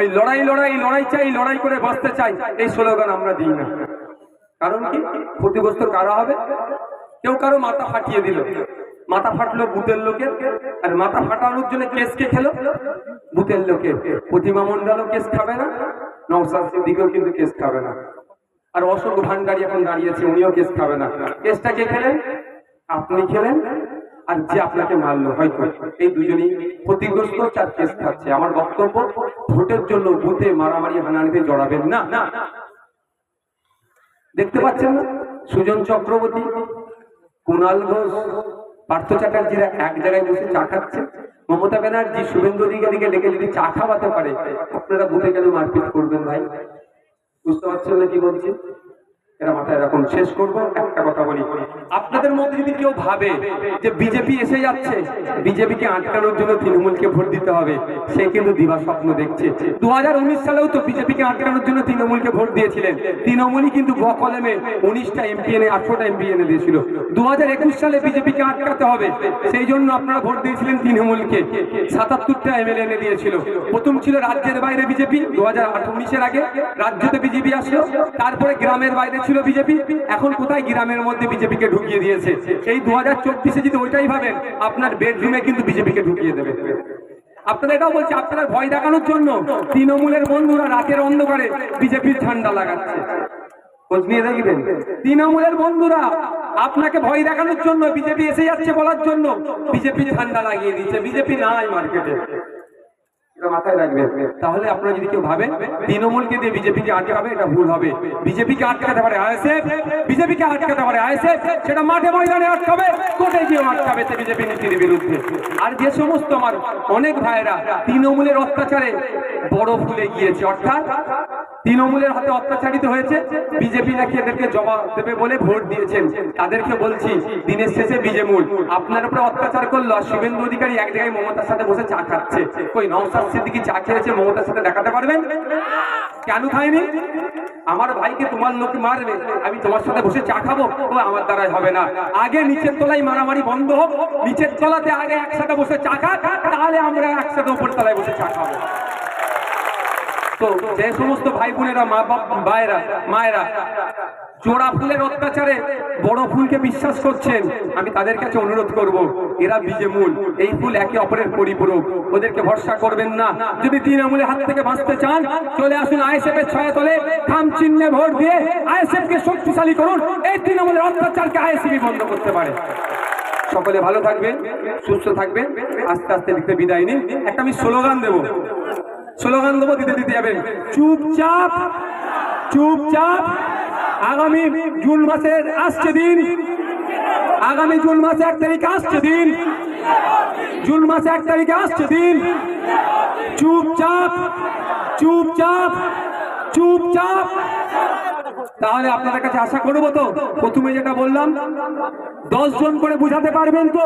এই লড়াই লড়াই লড়াই চাই, লড়াই করে বাঁচতে চাই, এই স্লোগান আমরা দিই না। কারণ কি? ক্ষতিগ্রস্ত কারা হবে? কেউ কারও মাথা ফাটিয়ে দিল। মাথা ফাটলো বুথের লোকের, আর মাথা ফাটানোর জন্য কেস কে খেলো? বুথের লোকের। প্রতিমা মন্ডলও কেস খাবে না নওসাদ সিদ্দিকেও কিন্তু কেস খাবে না। আর অশোক ভান্ডারি এখন দাঁড়িয়েছে উনিও কেস খাবে না। কেসটা কে খেলেন? আপনি খেলেন? আর যে আপনাকে মারলো, হয়তো এই দুজনই ক্ষতিগ্রস্ত চার কেস খাচ্ছে। আমার বক্তব্য, ভোটের জন্য বুথে মারামারি হানাহানিতে জড়াবেন না। দেখতে পাচ্ছেন সুজন চক্রবর্তী, কুণাল ঘোষ, পার্থ চ্যাটার্জিরা এক জায়গায় বসে চা খাচ্ছে। মমতা ব্যানার্জি, শুভেন্দু অধিকারীকে ডেকে যদি চা খাওয়াতে পারে, আপনারা বুথে কেন মারপিট করবেন ভাই? বুঝতে পারছেন না কি বলছি? তৃণমূলকে ভোট দিয়েছিলেন। তৃণমূলই কিন্তু বকলেমে উনিশটা এমপি এনে এমপি এনে দিয়েছিল। দু সালে বিজেপিকে আটকাতে হবে, সেই জন্য আপনারা ভোট দিয়েছিলেন তৃণমূলকে। সাতাত্তরটা এমএলএ এনে দিয়েছিল। প্রথম ছিল রাজ্যের বাইরে বিজেপি দু হাজার আগে রাজ্যতে বিজেপি আসলো, তারপরে গ্রামের বাইরে ছিল বিজেপি, এখন কোথায় গ্রামের মধ্যে বিজেপিকে ঢুকিয়ে দিয়েছে? এই দু হাজার চব্বিশে যদি ওইটাই ভাবেন, আপনার বেডরুমে কিন্তু বিজেপিকে ঢুকিয়ে দেবে। আপনারা এটাও বলছে আপনারা ভয় দেখানোর জন্য তৃণমূলের বন্ধুরা রাতের অন্ধকারে বিজেপির ঝান্ডা লাগাচ্ছে। তৃণমূলের বন্ধুরা আপনাকে ভয় দেখানোর জন্য বিজেপি এসে যাচ্ছে বলার জন্য বিজেপি ঠান্ডা লাগিয়ে দিচ্ছে বিজেপি নাই মার্কেটে। তাহলে আপনারা যদি কেউ ভাবেন, তৃণমূলকে দিয়ে আটকাবে, এটা ভুল হবে। আটকাতে পারে আটকাতে পারে সেটা মাঠে ময়দানে আটকাবে, কোর্টে গিয়ে আটকাবে বিজেপি নীতির বিরুদ্ধে। আর যে সমস্ত আমার অনেক ভাইয়েরা তৃণমূলের অত্যাচারে বড় ফুলে গিয়েছে, অর্থাৎ তৃণমূলের হাতে অত্যাচারিত হয়েছে। বিজেপি নাকি এদেরকে জবাব দেবে বলে ভোট দিয়েছেন। তাদেরকে বলছি, দিনের শেষে বিজেমূল। আপনার উপরে অত্যাচার করল আর শুভেন্দু অধিকারী এক জায়গায় মমতার সাথে বসে চা খাচ্ছে। কই নওসাদ সিদ্দিকি চা খেয়েছে, মমতার সাথে দেখাতে পারবেন? কেন খায়নি? আমার ভাইকে তোমার লোক মারবে, আমি তোমার সাথে বসে চা খাব? ও আমার দ্বারাই হবে না। আগে নিচের তলায় মারামারি বন্ধ হোক, নিচের তলাতে আগে একসাথে বসে চা খা তাহলে আমরা একসাথে উপর তলায় বসে চা খাব। যে সমস্ত ভাই বোনেরা মা ভাইরা মায়েরা জোড়া ফুলের অত্যাচারে বড় ফুলকে বিশ্বাস করছেন, আমি তাদের কাছে অনুরোধ করব, এরা বীজে মূল, এই ফুল একে অপরের পরিপূরক, ওদেরকে ভরসা করবেন না। যদি তৃণমূলের হাত থেকে বাঁচতে চান, চলে আসুন আইএসএফ এর ছয়া তলে খাম চিহ্নে ভোট দিয়ে আইএসএফ কে শক্তিশালী করুন, এই তৃণমূলের অত্যাচারকে আইএসএফ বন্ধ করতে পারে। সকলে ভালো থাকবেন, সুস্থ থাকবেন, আস্তে আস্তে লিখতে বিদায় নিন। একটা আমি স্লোগান দেবো। স্লোগান দেবো, দিতে দিতে যাবেন চুপচাপ চুপচাপ, আগামী জুন মাসের আসছে দিন। আগামী জুন মাসে এক তারিখে আসছে দিন। জুন মাসে এক তারিখে আসছে দিন। চুপচাপ চুপচাপ চুপচাপ। তাহলে আপনাদের কাছে আশা করব তো? প্রথমে যেটা বললাম, দশ জন করে বুঝাতে পারবেন তো?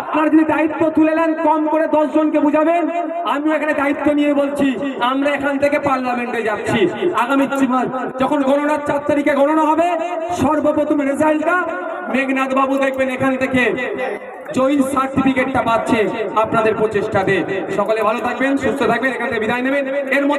আপনার যদি দায়িত্ব তুলে নেন, কম করে দশ জনকে বুঝাবেন। আমি এখানে দায়িত্ব নিয়ে বলছি, আমরা এখান থেকে পার্লামেন্টে যাচ্ছি। আগামী যখন গণনার চার তারিখে গণনা হবে, সর্বপ্রথম রেজাল্টটা মেঘনাথ বাবু দেখবেন এখান থেকে। জয়ী সার্টিফিকেটটা পাচ্ছে আপনাদের প্রচেষ্টাতে। সকলে ভালো থাকবেন, সুস্থ থাকবেন, এখান থেকে বিদায় নেবেন। এর মধ্যে